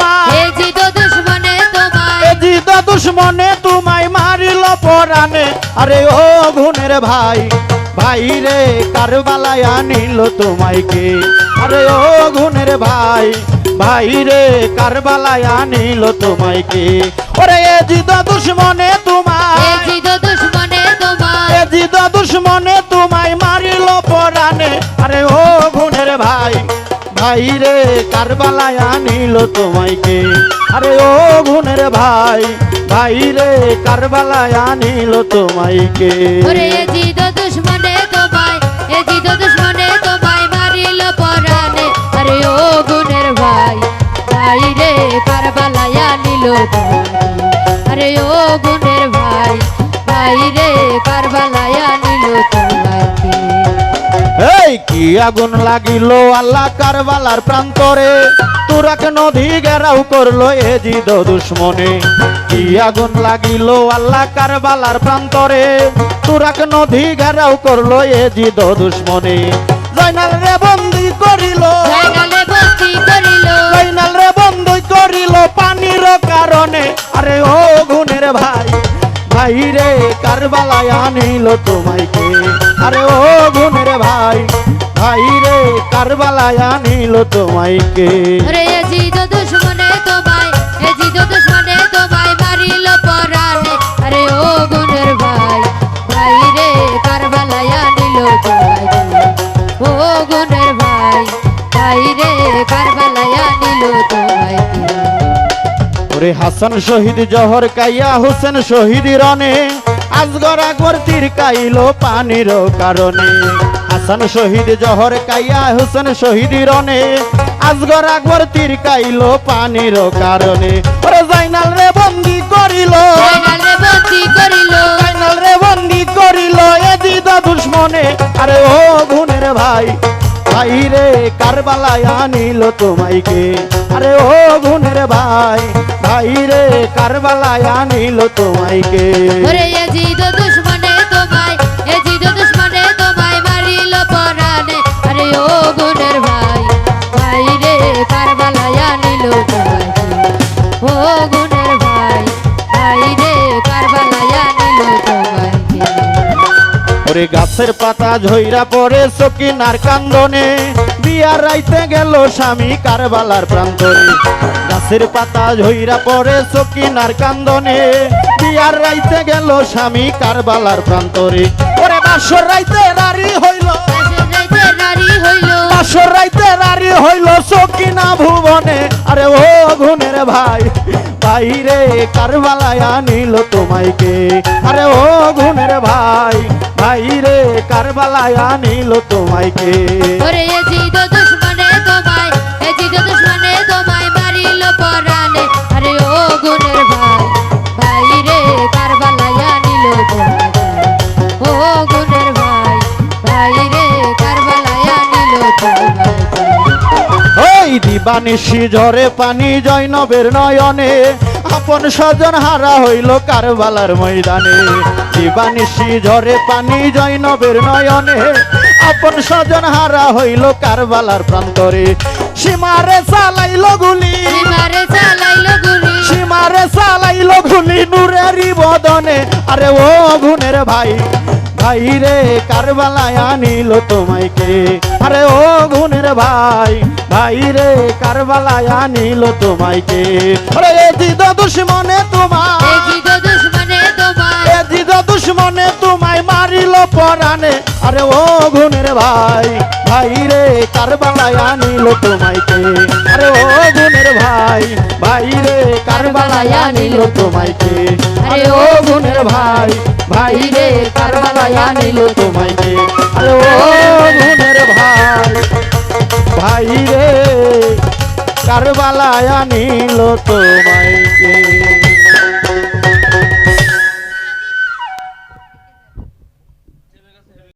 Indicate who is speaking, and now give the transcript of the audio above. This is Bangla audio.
Speaker 1: তোমায়।
Speaker 2: দুশ্মনে তোমায়।
Speaker 1: মারিল পরানে আরে ও গুণের ভাই ভাই রে কারবালায় আনিল তোমায় কে? আরে ও গুণের ভাই ভাই রে কারবালায় আনিল তোমায় কে? ওরে এ জিদ দুশ্মনে তোমায়।
Speaker 2: জিদ দুশ্মনে তোমায়।
Speaker 1: এ জিদ দুশ্মনে তোমায় মারিল পরানে আরে ও গুণের ভাই ভাই রে, কারবালায় আনিল তোমায় কে আরে ও গুণের ভাই ভাই রে, কারবালায় আনিল তোমায় কে
Speaker 2: ওরে এ জিদ দুশ্মনে তোমায়, এ জিদ দুশ্মনে তোমায় মারিল পরানে আরে ও গুণের ভাই ভাই রে, কারবালায়া নিল আরে ও গুণের ভাই ভাই রে, কারবালায়া
Speaker 1: কি আগুন লাগিল আল্লাহ কারবালার প্রান্তরে? তুরাক নদী গেরাও করল এ জিদ দুশ্মনে। কি আগুন লাগিল আল্লাহ কারবালার প্রান্তরে? তুরাক নদী গেরাও করল এ জিদ দুশ্মনে। জয়নাল রে বন্দি করিল।
Speaker 2: জয়নালে বন্দি করিল।
Speaker 1: জয়নাল রে বন্দি করিল পানির কারণে। আরে ও গুণের ভাই ভাই রে কারবালায় আনিল তোমাইকে। আরে ও গুণের ভাই ভাই রে কারবালায় আনিল তোমাইকে।
Speaker 2: রে জিদ দুশ্মনে তোমায়, এ জিদ দুশ্মনে তোমায় মারিল
Speaker 1: ওরে হাসান শহীদ জহর কাইয়া হোসেন শহীদ রনে আজগর আকবর তীর কাইলো পানির কারণে। হাসান শহীদ জহর কাইয়া হোসেন শহীদ রনে আজগর আকবর তীর কাইলো পানির কারণে। ওরে জাইনাল রে বন্দি করিল।
Speaker 2: জয়নালে বন্দি করিল।
Speaker 1: জাইনাল রে বন্দি করিল। এ দিদা দুশ্মনে। আরে ও গুণের ভাই ভাই রে কারবালায় আনিল তোমাইকে। আরে ও গুণের ভাই ভাই রে কারবালায় আনিল তোমাইকে।
Speaker 2: ওরে
Speaker 1: গাছের পাতা ঝইরা পড়ে সকিনার কান্দনে। বিয়ার রাইতে গেল স্বামী কারবালার প্রান্তরে। গাছের পাতা ঝইরা পড়ে সকিনার কান্দনে। বিয়ার রাইতে গেল স্বামী কারবালার প্রান্তরে। ওরে বাসর রাইতে রারি হইল। বাসর রাইতে হইল সকিনা ভুবনে। আরে ও গুণের ভাই ভাই রে কারবালায় আনিল তোমাইকে। আরে ও গুণের ভাই ভাই রে কারবালায় আনিল তোমাইকে। ওই দিবানিশি ঝরে পানি জৈনবের নয়নে। আপন স্বজন হারা হইল কারবালার ময়দানে। দিবানিশি ঝরে পানি জৈনবের নয়নে। আপন স্বজন হারা হইল কারবালার প্রান্তরে। সীমারে চালাইল গুলি।
Speaker 2: সীমারে চালাইলো গুলি।
Speaker 1: সীমারে চালাইল গুলি বদনে। আরে ও গুণের ভাই ভাই রে কারবালায় আনিল তোমাইকে। আরে ও গুণের ভাই ভাই রে কারবালায় আনিল তোমাইকে। আরে এ জিদ দুশ্মনে
Speaker 2: এ
Speaker 1: তোমায়
Speaker 2: জিদ দুশ্মনে তোমায়।
Speaker 1: এ জিদ দুশ্মনে তোমায় মারিল পরানে আরে ও গুণের ভাই ভাই রে কারবালায় আনিল তোমাইকে? আরে ও গুণের ভাই ভাই রে কারবালায় আনিল তোমাইকে? আরে ও গুণের ভাই ভাই রে কারবালায় আনিল তোমাইকে? আরে ও গুণের ভাই ভাই রে কারবালায় আনিল তোমাইকে?